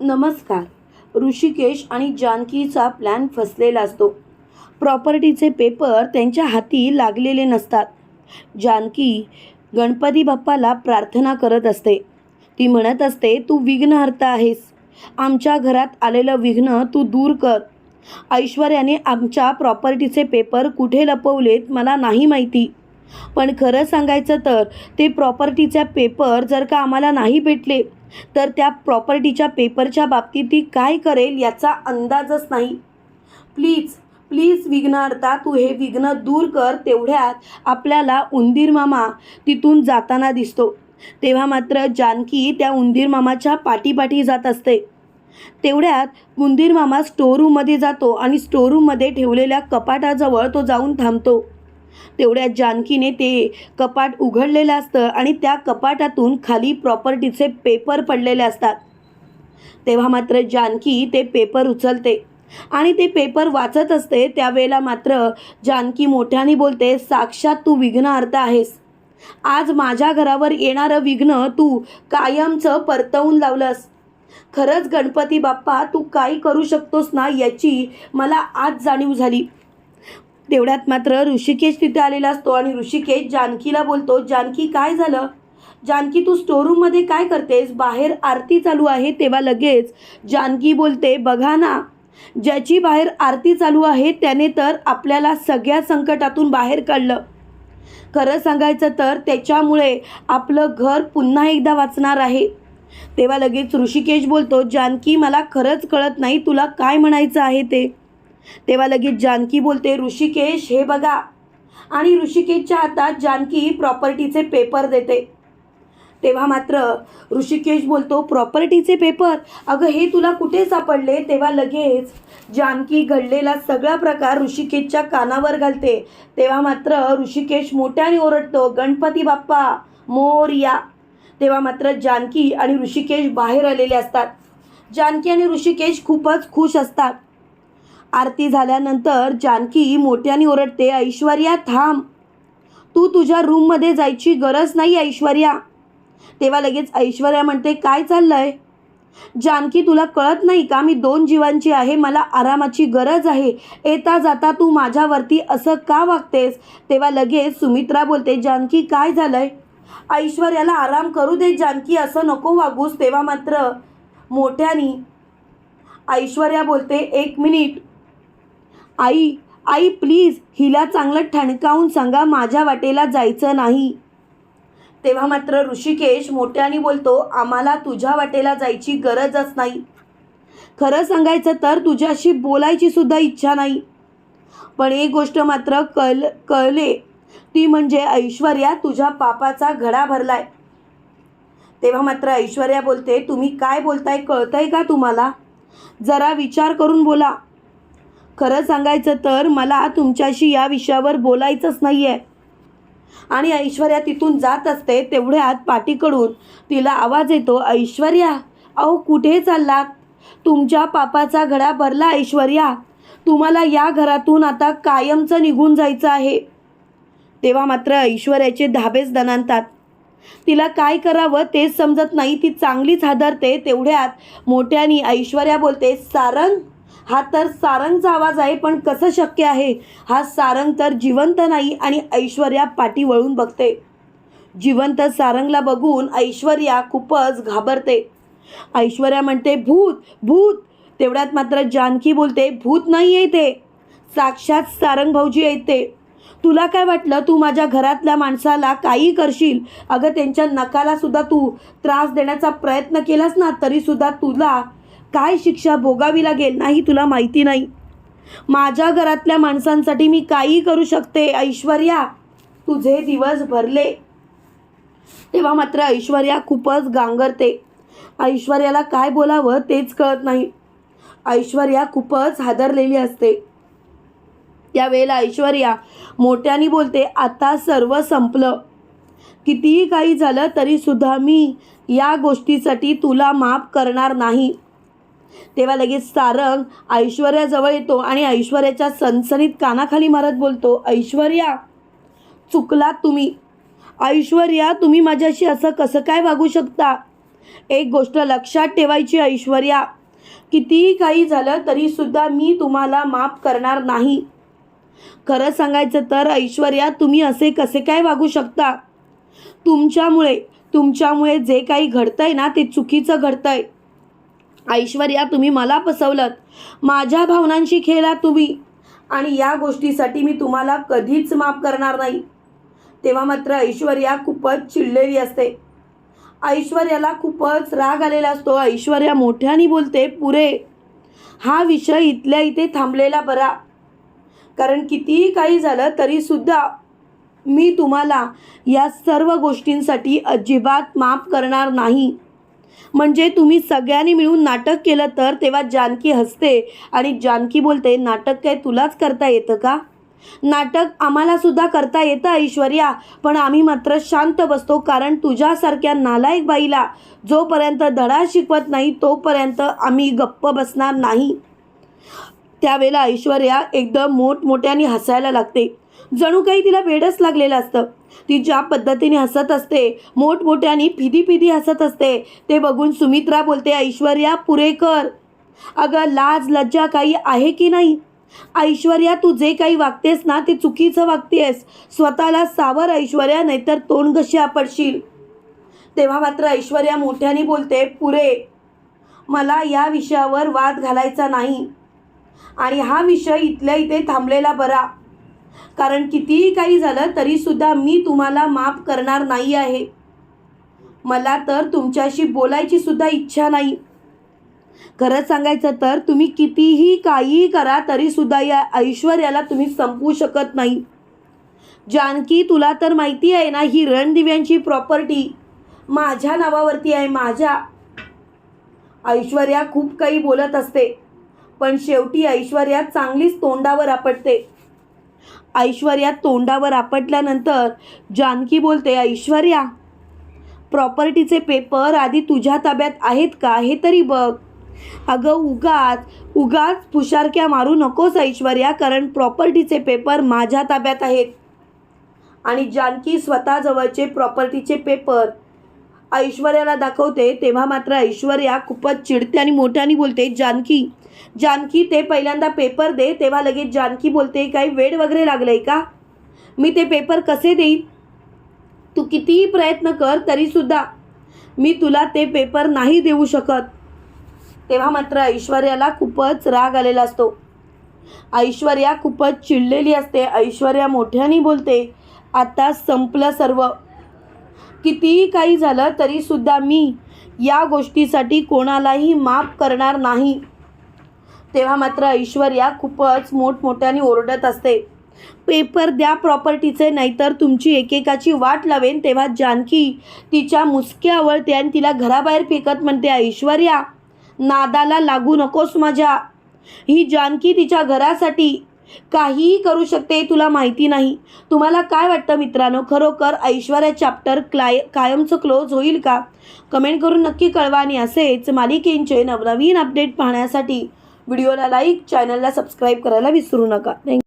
नमस्कार. ऋषिकेश आणि जानकीचा प्लॅन फसलेला असतो. प्रॉपर्टीचे पेपर त्यांच्या हाती लागलेले नसतात. जानकी गणपती बाप्पाला प्रार्थना करत असते. ती म्हणत असते तू विघ्नहर्ता आहेस. आमच्या घरात आलेलं विघ्न तू दूर कर. ऐश्वर्याने आमच्या प्रॉपर्टीचे पेपर कुठे लपवलेत मला नाही माहिती. पण खरं सांगायचं तर ते प्रॉपर्टीचा पेपर जर का आम्हाला नाही भेटले तर त्या प्रॉपर्टीच्या पेपरच्या बाबतीत ती काय करेल याचा अंदाजच नाही. प्लीज प्लीज विघ्नहर्ता तू हे विघ्न दूर कर तेवढ्यात आपल्याला उंदीर मामा तिथून जाताना दिसतो. तेव्हा मात्र जानकी त्या उंदीर मामाच्या पाठीपाठी जात असते. तेवढ्यात उंदीर मामा स्टोरूममध्ये जातो आणि स्टोरूममध्ये ठेवलेल्या कपाटाजवळ तो जाऊन थांबतो. तेवढ्या जानकीने ते कपाट उघडलेलं असतं आणि त्या कपाटातून खाली प्रॉपर्टीचे पेपर पडलेले असतात. तेव्हा मात्र जानकी ते पेपर उचलते आणि ते पेपर वाचत असते. त्यावेळेला मात्र जानकी मोठ्याने बोलते साक्षात तू विघ्नहर्ता आहेस. आज माझ्या घरावर येणारं विघ्न तू कायमचं परतवून लावलंस. खरंच गणपती बाप्पा तू काय करू शकतोस ना याची मला आज जाणीव झाली. तेवढ्यात मात्र ऋषिकेश तिथे आलेला असतो आणि ऋषिकेश जानकीला बोलतो जानकी काय झालं? जानकी तू स्टोरूममध्ये काय करतेस? बाहेर आरती चालू आहे तेव्हा लगेच जानकी बोलते बघा ना ज्याची बाहेर आरती चालू आहे त्याने तर आपल्याला सगळ्या संकटातून बाहेर काढलं. खरं सांगायचं तर त्याच्यामुळे आपलं घर पुन्हा एकदा वाचणार आहे. तेव्हा लगेच ऋषिकेश बोलतो जानकी मला खरंच कळत नाही तुला काय म्हणायचं आहे ते. तेव्हा लगेच जानकी बोलते ऋषिकेश हे बघा. आणि ऋषिकेशच्या हातात जानकी प्रॉपर्टीचे पेपर देते. तेव्हा मात्र ऋषिकेश बोलतो प्रॉपर्टीचे पेपर? अगं हे तुला कुठे सापडले? तेव्हा लगेच जानकी घडलेला सगळा प्रकार ऋषिकेशच्या कानावर घालते. तेव्हा मात्र ऋषिकेश मोठ्याने ओरडतो गणपती बाप्पा मोरया. तेव्हा मात्र जानकी आणि ऋषिकेश बाहेर आलेले असतात. जानकी आणि ऋषिकेश खूपच खुश असतात. आरती झाल्यानंतर जानकी मोठ्याने ओरडते ऐश्वर्या थांब. तू तुझ्या रूममध्ये जायची गरज नाही ऐश्वर्या. तेव्हा लगेच ऐश्वर्या म्हणते काय चाललंय? जानकी तुला कळत नाही का? मी दोन जीवांची आहे मला आरामाची गरज आहे. येता जाता तू माझ्यावरती असं का वागतेस? तेव्हा लगेच सुमित्रा बोलते जानकी काय झालंय? ऐश्वर्याला आराम करू दे जानकी असं नको वागूस. तेव्हा मात्र मोठ्यानी ऐश्वर्या बोलते एक मिनिट. आई आई प्लीज हिला चांगलं ठणकावून सांगा माझ्या वाटेला जायचं नाही. तेव्हा मात्र ऋषिकेश मोठ्याने बोलतो आम्हाला तुझ्या वाटेला जायची गरजच नाही. खरं सांगायचं तर तुझ्याशी बोलायची सुद्धा इच्छा नाही. पण एक गोष्ट मात्र कळ कळले. ती म्हणजे ऐश्वर्या तुझ्या पापाचा घडा भरलाय. तेव्हा मात्र ऐश्वर्या बोलते तुम्ही काय बोलताय कळतंय का तुम्हाला? जरा विचार करून बोला. खरं सांगायचं तर मला तुमच्याशी या विषयावर बोलायचंच नाही आहे आणि ऐश्वर्या तिथून जात असते तेवढ्यात पाठीकडून. तिला आवाज येतो ऐश्वर्या अहो कुठे चाललात? तुमच्या पापाचा घडा भरला ऐश्वर्या. तुम्हाला या घरातून आता कायमचं निघून जायचं आहे. तेव्हा मात्र ऐश्वर्याचे धाबेच दणानतात तिला काय करावं तेच समजत नाही ती चांगलीच हादरते तेवढ्यात. मोठ्यानी ऐश्वर्या बोलते सारंग हा तर सारंगचा आवाज आहे पण कसं शक्य आहे? हा सारंग तर जिवंत नाही आणि ऐश्वर्या पाठी वळून बघते. जिवंत सारंगला बघून ऐश्वर्या खूपच घाबरते. ऐश्वर्या म्हणते भूत भूत. तेवढ्यात मात्र जानकी बोलते भूत नाही आहे ते साक्षात सारंग भाऊजी येते. तुला काय वाटलं? तू माझ्या घरातल्या माणसाला काही करशील? अगं त्यांच्या नकाला सुद्धा तू त्रास देण्याचा प्रयत्न केलास ना तरीसुद्धा तुला काय शिक्षा भोगावी लागेल नाही तुला माहिती नाही. माझ्या घरातल्या माणसांसाठी मी काही करू शकते ऐश्वर्या. तुझे दिवस भरले. तेव्हा मात्र ऐश्वर्या खूपच गांगरते. ऐश्वर्याला काय बोलावं तेच कळत नाही. ऐश्वर्या खूपच हादरलेली असते. त्यावेळेला ऐश्वर्या मोठ्याने बोलते आता सर्व संपलं. कितीही काही झालं तरीसुद्धा मी या गोष्टीसाठी तुला माफ करणार नाही. तेव्हा लगेच सारंग ऐश्वर्याजवळ येतो आणि ऐश्वर्याच्या सनसनीत कानाखाली मारत बोलतो ऐश्वर्या चुकलात तुम्ही. ऐश्वर्या तुम्ही माझ्याशी असं कसं काय वागू शकता? एक गोष्ट लक्षात ठेवायची ऐश्वर्या. कितीही काही झालं तरीसुद्धा मी तुम्हाला माफ करणार नाही. खरं सांगायचं तर ऐश्वर्या तुम्ही असे कसे काय वागू शकता? तुमच्यामुळे तुमच्यामुळे जे काही घडतंय ना ते चुकीचं घडतंय. ऐश्वर्या तुम्ही मला फसवलं माझ्या भावनांशी खेळला तुम्ही. आणि या गोष्टीसाठी मी तुम्हाला कधीच माफ करणार नाही. तेव्हा मात्र ऐश्वर्या खूपच चिडलेली असते. ऐश्वर्याला खूपच राग आलेला असतो. ऐश्वर्या मोठ्याने बोलते पुरे हा विषय इथल्या इथे थांबलेला बरा. कारण कितीही काही झालं तरीसुद्धा मी तुम्हाला या सर्व गोष्टींसाठी अजिबात माफ करणार नाही. म्हणजे तुम्ही सगळ्यांनी मिळून नाटक केलं तर तेव्हा जानकी हसते आणि जानकी बोलते नाटक काय तुलाच करता येतं का? नाटक आम्हाला सुद्धा करता येतं ऐश्वर्या पण आम्ही मात्र शांत बसतो कारण तुझ्यासारख्या नालायक बाईला जोपर्यंत धडा शिकवत नाही तोपर्यंत आम्ही गप्प बसणार नाही. त्यावेळेला ऐश्वर्या एकदम मोठमोठ्याने हसायला लागते. जणू काही तिला वेडच लागलेलं असतं. ती ज्या पद्धतीने हसत असते मोठमोठ्याने फिदी फिदी हसत असते ते बघून सुमित्रा बोलते ऐश्वर्या पुरेकर अगं लाज लज्जा काही आहे की नाही? ऐश्वर्या तू जे काही वागतेस ना ते चुकीचं वागतेस. स्वतःला सावर ऐश्वर्या नाहीतर तोंड कशी आपडशील? तेव्हा मात्र ऐश्वर्या मोठ्याने बोलते पुरे मला या विषयावर वाद घालायचा नाही. आणि हा विषय इथल्या इथे थांबलेला बरा. कारण कितीही काही झालं तरीसुद्धा मी तुम्हाला माफ करणार नाही आहे. मला तर तुमच्याशी बोलायची सुद्धा इच्छा नाही. खरं सांगायचं तर तुम्ही कितीही काहीही करा तरीसुद्धा या ऐश्वर्याला तुम्ही संपवू शकत नाही. जानकी तुला तर माहिती आहे ना ही रणदिव्यांची प्रॉपर्टी माझ्या नावावरती आहे माझ्या. ऐश्वर्या खूप काही बोलत असते पण शेवटी ऐश्वर्या चांगलीच तोंडावर आपटते. ऐश्वर्या तोंडावर आपटल्यानंतर जानकी बोलते ऐश्वर्या प्रॉपर्टीचे पेपर आधी तुझ्या ताब्यात आहेत का? हे तरी बघ. अगं उगाच उगाच पुशारक्या मारू नकोस ऐश्वर्या कारण प्रॉपर्टीचे पेपर माझ्या ताब्यात आहेत. आणि जानकी स्वतःजवळचे प्रॉपर्टीचे पेपर ऐश्वर्याला दाखवते तेव्हा मात्र ऐश्वर्या खूपच चिडते आणि मोठ्याने बोलते जानकी जानकी ते पहिल्यांदा पेपर दे तेव्हा लगेच जानकी बोलते काही वेळ वगैरे लागलंय का? मी ते पेपर कसे देईन? तू कितीही प्रयत्न कर तरीसुद्धा मी तुला ते पेपर नाही देऊ शकत. तेव्हा मात्र ऐश्वर्याला खूपच राग आलेला असतो. ऐश्वर्या खूपच चिडलेली असते. ऐश्वर्या मोठ्याने बोलते आता संपलं सर्व. कितीही काही झालं तरीसुद्धा मी या गोष्टीसाठी कोणालाही माफ करणार नाही. तेव्हा मात्र ऐश्वर्या खूपच मोठमोठ्याने ओरडत असते. पेपर द्या प्रॉपर्टीचे नाहीतर तुमची एकेकाची वाट लावेन. तेव्हा जानकी तिच्या मुसक्या आवळते आणि तिला घराबाहेर फेकत म्हणते ऐश्वर्या नादाला लागू नकोस माझ्या. ही जानकी तिच्या घरासाठी काहीही करू शकते तुला माहिती नाही. तुम्हाला काय वाटतं मित्रांनो? खरोखर ऐश्वर्या चॅप्टर क्लाय कायमचं क्लोज होईल का? कमेंट करून नक्की कळवा आणि असेच मालिकेंचे नवनवीन अपडेट पाहण्यासाठी व्हिडिओला लाईक चॅनलला सबस्क्राईब करायला विसरू नका. थँक्यू